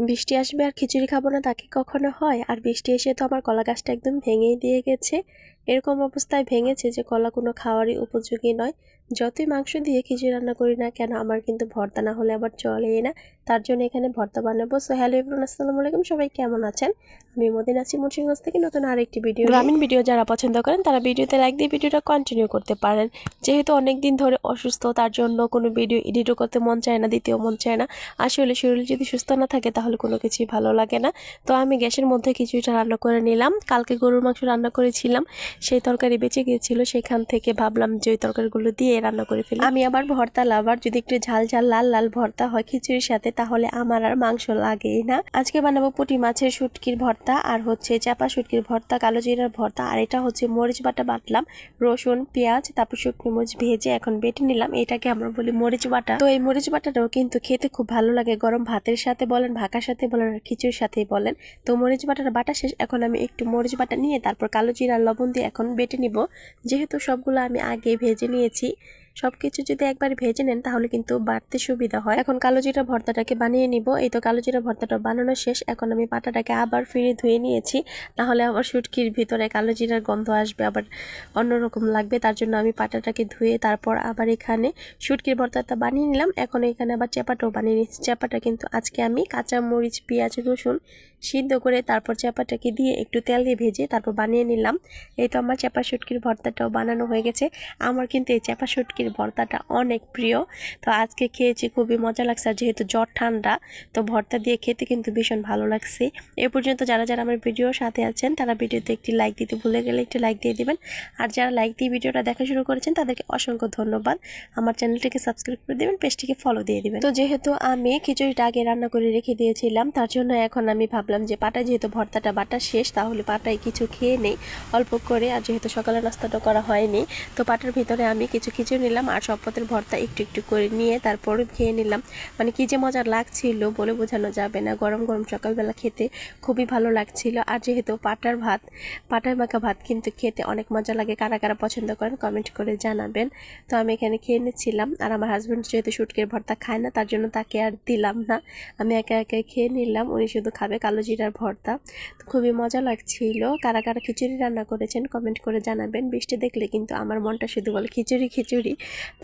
বৃষ্টি আসবে আর খিচুড়ি খাব না তাকে কখনো হয়? আর বৃষ্টি এসে তো আমার কলা গাছটা একদম ভেঙেই দিয়ে গেছে। এরকম অবস্থায় ভেঙেছে যে কলা কোনো খাওয়ারই উপযোগী নয়। যতই মাংস দিয়ে খিচুড়ি রান্না করি না কেন, আমার কিন্তু ভর্তা না হলে আবার চলেই না। তার জন্য এখানে ভর্তা বানাবো। সো হ্যালো এভরিওয়ান আসসালামু আলাইকুম। সবাই কেমন আছেন? আমি মদিন আছি মুন্সিগঞ্জ থেকে নতুন আরেকটি ভিডিও গ্রামীণ ভিডিও যারা পছন্দ করেন, তারা ভিডিওতে লাইক দিয়ে ভিডিওটা কন্টিনিউ করতে পারেন। যেহেতু অনেক দিন ধরে অসুস্থ, তার জন্য কোনো ভিডিও এডিটও করতে মন চায় না, দ্বিতীয় মন চায় না। আসলে শরীর যদি সুস্থ না থাকে, তাহলে কোনো কিছুই ভালো লাগে না। তো আমি গ্যাসের মধ্যে কিছুটা রান্না করে নিলাম। কালকে গরুর মাংস রান্না করেছিলাম। সেই তরকারি বেঁচে গিয়েছিল, সেখান থেকে ভাবলাম যে ওই তরকারিগুলো দিয়ে রান্না করে ফেলি। আমি আবার ভর্তা লাভার, যদি একটু ঝাল ঝাল, লাল লাল ভর্তা হয় খিচুড়ির সাথে, তাহলে আমার আর মাংস লাগেই না। আজকে বানাবো পুঁটি মাছের শুটকির ভর্তা, আর হচ্ছে চাপা শুটকির ভর্তা, কালো জিরার ভর্তা, আর এটা হচ্ছে মরিচ বাটা বাটলাম, রসুন, পেঁয়াজ, তারপর শুকনো মরিচ ভেজে এখন বেটে নিলাম, এটাকে আমরা বলি মরিচ বাটা। তো এই মরিচ বাটাটাও কিন্তু খেতে খুব ভালো লাগে, গরম ভাতের সাথে বলেন, ভাকার সাথে বলেন, আর খিচুড়ির সাথেই বলেন। তো মরিচ বাটাটা বাটা শেষ, এখন আমি একটু মরিচ বাটা নিয়ে, তারপর কালো জিরা লবণ দিয়ে এখন বেটে নিব। যেহেতু সবগুলো আমি আগে ভেজে নিয়েছি সব কিছু যদি একবার ভেজে নেন, তাহলে কিন্তু বাড়তে সুবিধা হয়। এখন কালো জিরা ভর্তাটাকে বানিয়ে নিব। এই তো কালো জিরা ভর্তাটা বানানো শেষ। এখন আমি পাটাটাকে আবার ফিরে ধুয়ে নিয়েছি। নাহলে আবার শুটকির ভিতরে কালো জিরার গন্ধ আসবে, আবার অন্যরকম লাগবে। তার জন্য আমি পাটাটাকে ধুয়ে তারপর আবার এখানে শুটকির ভর্তাটা বানিয়ে নিলাম। এখন এখানে আবার চেপাটাও বানিয়ে নিচ্ছি। চেপাটা কিন্তু আজকে আমি কাঁচা মরিচ, পেঁয়াজ, রসুন সিদ্ধ করে তারপর চাপাটাকে দিয়ে একটু তেল দিয়ে ভেজে তারপর বানিয়ে নিলাম। এই তো আমার চেপা শুটকির ভর্তাটাও বানানো হয়ে গেছে। আমার কিন্তু এই চাপা শুটকির ভর্তাটা অনেক প্রিয়। তো আজকে খেয়েছি, খুবই মজা লাগছে। আর যেহেতু জ্বর ঠান্ডা, তো ভর্তা দিয়ে খেতে কিন্তু ভীষণ ভালো লাগছে। এ পর্যন্ত যারা যারা আমার ভিডিওর সাথে আছেন, তারা ভিডিওতে একটি লাইক দিতে ভুলে গেলে একটি লাইক দিয়ে দিবেন। আর যারা লাইক দিয়ে ভিডিওটা দেখা শুরু করেছেন, তাদেরকে অসংখ্য ধন্যবাদ। আমার চ্যানেলটিকে সাবস্ক্রাইব করে দেবেন, পেজটিকে ফলো দিয়ে দিবেন। তো যেহেতু আমি খিচুড়িটা আগে রান্না করে রেখে দিয়েছিলাম, তার জন্য এখন আমি ভাবলাম যে পাটা যেহেতু ভর্তাটা বাটা শেষ, তাহলে পাটায় কিছু খেয়ে নেই, অল্প করে। আর যেহেতু সকালে নাস্তাটা করা হয়নি, তো পাটার ভিতরে আমি কিছু খিচুড়ি নিলাম আর সব পথের ভর্তা একটু একটু করে নিয়ে তারপর খেয়ে নিলাম। মানে কি যে মজার লাগছিল বলে বোঝানো যাবে না। গরম গরম সকালবেলা খেতে খুবই ভালো লাগছিল। আর যেহেতু পাটার ভাত, পাটার মাখা ভাত কিন্তু খেতে অনেক মজা লাগে, কারা কারা পছন্দ করেন কমেন্ট করে জানাবেন। তো আমি এখানে খেয়ে নিচ্ছিলাম। আর আমার হাজব্যান্ড যেহেতু শুটকের ভর্তা খায় না, তার জন্য তাকে আর দিলাম না। আমি একা একা খেয়ে নিলাম। উনি শুধু খাবে কালো জিরার ভর্তা। তো খুবই মজা লাগছিল। কারা কারা খিচুড়ি রান্না করেছেন কমেন্ট করে জানাবেন। বৃষ্টি দেখলে কিন্তু আমার মনটা শুধু বলে খিচুড়ি খিচুড়ি।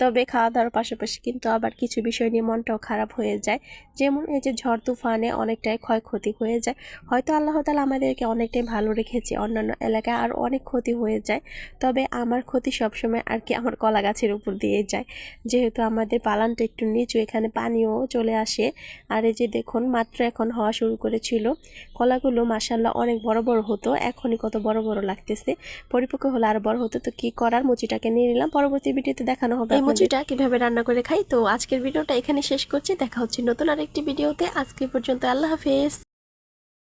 তবে খাওয়া দাওয়ার পাশাপাশি কিন্তু আবার কিছু বিষয় নিয়ে মনটাও খারাপ হয়ে যায়। যেমন এই যে ঝড় তুফানে অনেকটাই ক্ষয়ক্ষতি হয়ে যায়। হয়তো আল্লাহ তালা আমাদেরকে অনেকটাই ভালো রেখেছে অন্যান্য এলাকায় আর অনেক ক্ষতি হয়ে যায়। তবে আমার ক্ষতি সবসময় আর কি আমার কলা গাছের উপর দিয়ে যায়। যেহেতু আমাদের পালানটা একটু নিচু, এখানে পানিও চলে আসে। আর এই যে দেখুন, মাত্র এখন হওয়া শুরু করেছিল। কলাগুলো মাসাল্লাহ অনেক বড় বড় হতো। এখনই কত বড় বড় লাগতেছে। পরিপক্ক হলে আরও বড় হতো। তো কি করার? মুচিটাকে নিয়ে নিলাম। পরবর্তী ভিডিওতে দেখানো হবে এই মুচিটা কীভাবে রান্না করে খাই? তো আজকের ভিডিওটা এখানে শেষ করছি। দেখা হচ্ছে নতুন আরেকটি ভিডিওতে। আজকে পর্যন্ত আল্লাহ হাফেজ।